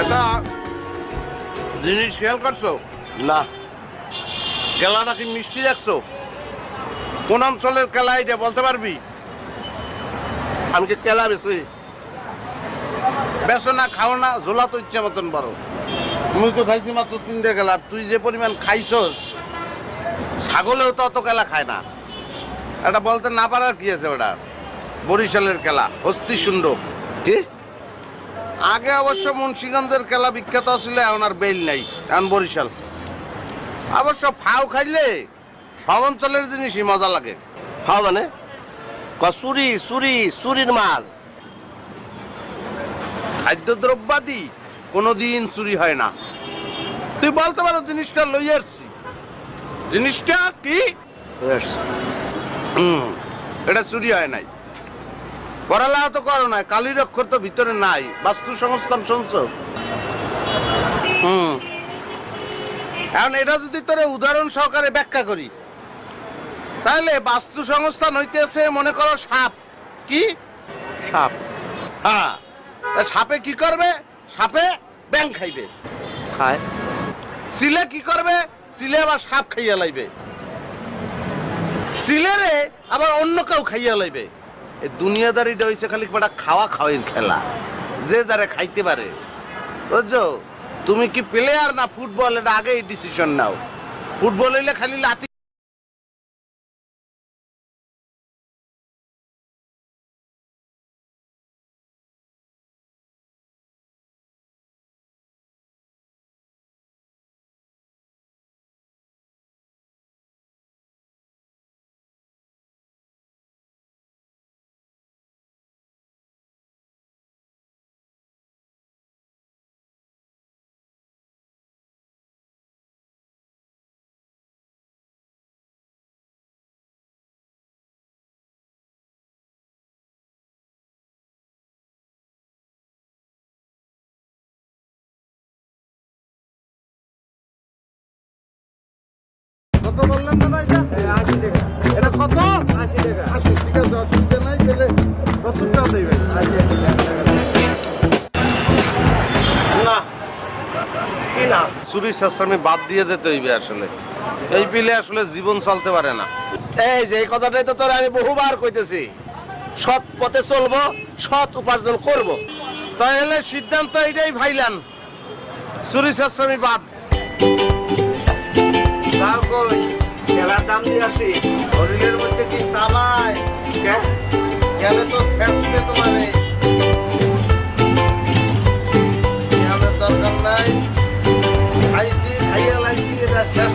এটা জিনিস খেয়াল করছ না। কেলাটা কি মিষ্টি দেখছ? কোন অঞ্চলের কেলা এটা বলতে পারবি? আমি কি কেলা বেশি বেসো না খাও না ঝোলা তো ইচ্ছা মতন বড়। তুমি তো খাইছি মাত্র তিনটে গেলা তুই যে পরিমাণ খাইছস ছাগলেও তো অত কেলা খায় না। এটা বলতে না পারার কি আছে ওটা? বরিশালের কেলা হস্তি সুন্দর কি? আগে অবশ্য মুন্সিগঞ্জের খেলা বিখ্যাত ছিল এখন আর বেল নাই এখন বরিশাল। অবশ্য ফাও খাইলে সব অঞ্চলের জিনিসই মজা লাগে। হ্যাঁ মানে? ক চুরি চুরি চুরির মাল। খাদ্যদ্রব্যাদি কোনোদিন চুরি হয় না। তুই বলতে পারো জিনিসটা লই আসছি। জিনিসটা কি? এটা চুরি হয় নাই। পড়ালেখা তো করো না কালির অক্ষর তো ভিতরে নাই বাস্তু সংস্থান শুনছ? হুম। এখন এটা যদি তোরে উদাহরণ সহকারে ব্যাখ্যা করি তাহলে বাস্তু সংস্থান হইতেছে মনে করো সাপ। কি? সাপ। হ্যাঁ। সাপে কি করবে? সাপে ব্যাং খাইবে। খায়। সিলে কি করবে? সিলে আবার সাপ খাইয়া লাইবে। সিলেরে আবার অন্য কেউ খাইয়া লাইবে। এই দুনিয়াদারিটা হয়েছে খালি একটা খাওয়া খাওয়াই খেলা। যে যারে খাইতে পারে। বুঝছ? তুমি কি প্লেয়ার না ফুটবল এটা আগেই ডিসিশন নাও। ফুটবল হইলে খালি লাতি বললেন দাদা এটা এটা কত? আশি টাকা। আশি ঠিক আছে অসুবিধা নাই তাহলে সত্তর টাকা। দেবেন না কি না? চুরি শাস্ত্রামি বাদ দিয়ে দিতে হইবে আসলে। এই পিলে আসলে জীবন চলতে পারে না। এই যে এই কথাটাই তো তোর আমি বহুবার কইতেছি। সৎ পথে চলবো সৎ উপার্জন করব। তাহলে সিদ্ধান্ত এইটাই ভাইলান। চুরি শাস্ত্রামি বাদ। দাম দিয়ে আসি। শরীরের মধ্যে কি চাবায় গেলে তো শেষবে তোমারে। দরকার নাই। খাইছি, খাইয়া লাইছি, এটা শেষ